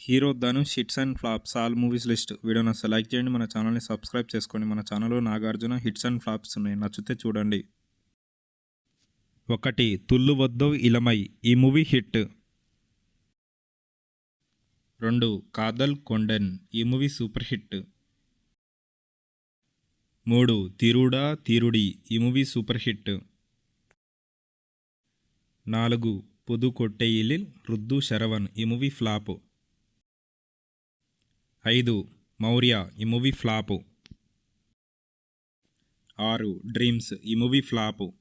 Hero Dhanush hits and flops all movies list వీడియోని అసలు like చేయండి మన ఛానల్ని సబ్స్క్రైబ్ చేసుకోండి. మన ఛానల్లో నాగార్జున హిట్స్ అండ్ ఫ్లాప్స్ ఉన్నాయి. నచ్చితే చూడండి. ఒకటి తుల్లు వద్దో ఇలమై ఈ మూవీ హిట్. రెండు కాదల్ కొండెన్ ఈ మూవీ సూపర్ హిట్. మూడు తిరుడా తిరుడి ఈ మూవీ సూపర్ హిట్. నాలుగు పుదుకొట్టెయిలిల్ రుద్దు శరవణ్ ఈ మూవీ ఫ్లాపు. ఐదు మౌర్య ఈ మూవీ ఫ్లాపు. ఆరు డ్రీమ్స్ ఈ మూవీ ఫ్లాపు.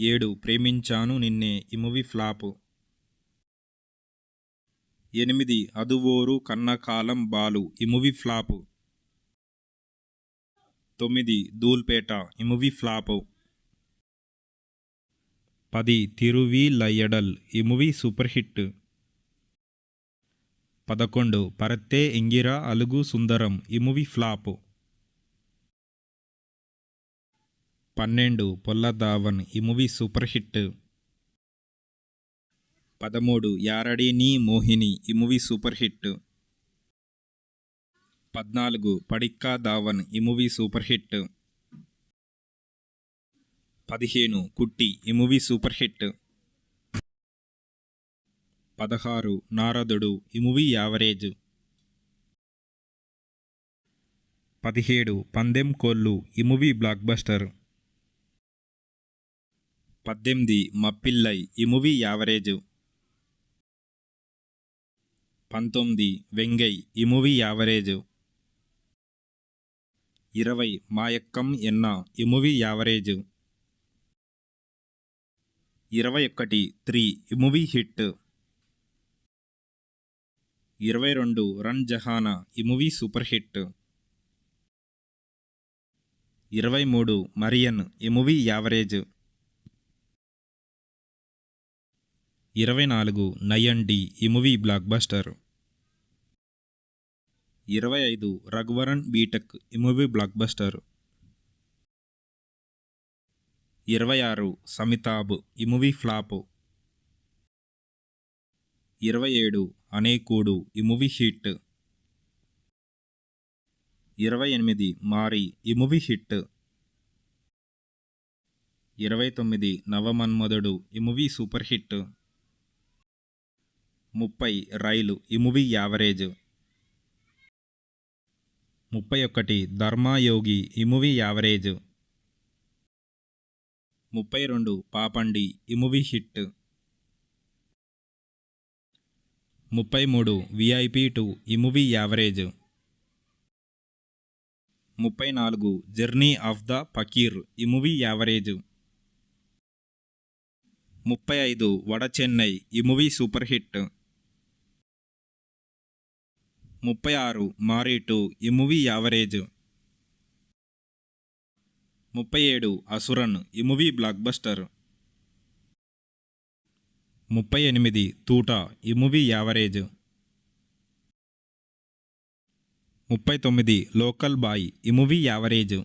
ఏడు ప్రేమించాను నిన్నే ఈ మూవీ ఫ్లాపు. ఎనిమిది అదువోరు కన్నకాలం బాలు ఈ మూవీ ఫ్లాపు. తొమ్మిది ధూల్పేట ఈ మూవీ ఫ్లాపు. పది తిరువి లయడల్ ఈ మూవీ సూపర్ హిట్. పదకొండు. పరత్తే ఎంగిరా అలుగు సుందరం. ఈ మూవీ ఫ్లాప్. పన్నెండు. పొల్లదావన్. ఈ మూవీ సూపర్ హిట్. పదమూడు. యారడి నీ మోహిని. ఈ మూవీ సూపర్ హిట్. పద్నాలుగు. పడిక్కా దావన్. ఈ మూవీ సూపర్ హిట్. పదిహేను. కుట్టి. ఈ మూవీ సూపర్ హిట్. పదహారు నారదుడు ఈ మూవీ యావరేజ్. పదిహేడు పందెం కోళ్ళు ఈ మూవీ బ్లాక్ బస్టర్ పద్దెనిమిది మప్పిల్లై ఈ మూవీ యావరేజ్. పంతొమ్మిది వెంగై ఈ మూవీ యావరేజ్. ఇరవై మాయక్కం ఎన్న ఈ మూవీ యావరేజ్. ఇరవై ఒకటి త్రీ ఈ మూవీ హిట్. ఇరవై రెండు రన్ జహానా ఈ మూవీ సూపర్ హిట్. ఇరవై మూడు మరియన్ ఈ మూవీ యావరేజ్. ఇరవై నాలుగు నయన్ డి ఈ మూవీ బ్లాక్ బస్టర్. ఇరవై ఐదు రఘువరన్ బీటెక్ ఈ మూవీ బ్లాక్ బస్టర్. ఇరవై ఆరు సమితాబ్ ఈ మూవీ ఫ్లాప్. ఇరవై ఏడు అనేకూడు ఈ మూవీ హిట్. ఇరవై ఎనిమిది మారి ఈ మూవీ హిట్. ఇరవై తొమ్మిది నవమన్మధుడు ఈ మూవీ సూపర్ హిట్. ముప్పై రైలు ఈ మూవీ యావరేజ్. ముప్పై ఒకటి ధర్మాయోగి ఈ మూవీ యావరేజ్. ముప్పై రెండు పాపండి ఈ మూవీ హిట్. ముప్పై మూడు విఐపి టూ ఈ మూవీ యావరేజ్ ముప్పై నాలుగు జర్నీ ఆఫ్ ద ఫకీర్ ఈ మూవీ యావరేజ్ ముప్పై ఐదు వడ చెన్నై ఈ మూవీ సూపర్ హిట్ ముప్పై ఆరు మారీ టూ ఈ మూవీ యావరేజ్ ముప్పై ఏడు అసురన్ ఈ మూవీ బ్లాక్ బస్టర్ ముప్పై ఎనిమిది తూట ఈ మూవీ యావరేజ్. ముప్పై తొమ్మిది లోకల్ బాయ్ ఈ మూవీ యావరేజ్.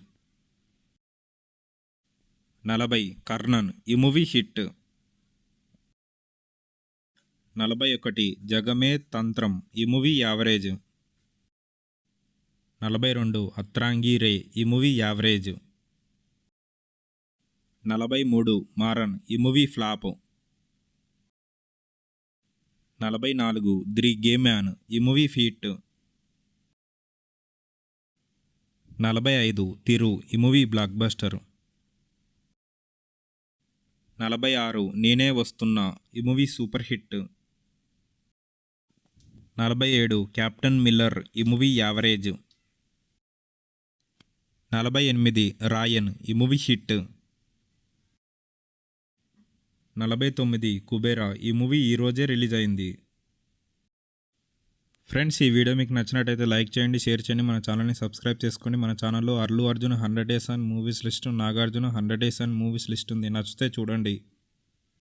నలభై కర్ణన్ ఈ మూవీ హిట్. నలభై ఒకటి జగమే తంత్రం ఈ మూవీ యావరేజ్. నలభై రెండు అత్రాంగి రే ఈ మూవీ యావరేజ్. నలభై మూడు మారన్ ఈ మూవీ ఫ్లాప్. నలభై నాలుగు ది గేమ్యాన్ ఈ మూవీ ఫీట్. నలభై ఐదు తిరు ఈ మూవీ బ్లాక్ బస్టర్. నలభై ఆరు నేనే వస్తున్నా ఈ మూవీ సూపర్ హిట్. నలభై ఏడు క్యాప్టెన్ మిల్లర్ ఈ మూవీ యావరేజ్. నలభై ఎనిమిది రాయన్ ఈ మూవీ హిట్. నలభై తొమ్మిది కుబేరా ఈ మూవీ ఈరోజే రిలీజ్ అయింది. ఫ్రెండ్స్ ఈ వీడియో మీకు నచ్చినట్టయితే లైక్ చేయండి షేర్ చేయండి మన ఛానల్ని సబ్స్క్రైబ్ చేసుకోండి. మన ఛానల్లో Allu Arjun hundred days and movies list Nagarjuna hundred days and movies list ఉంది. నచ్చితే చూడండి.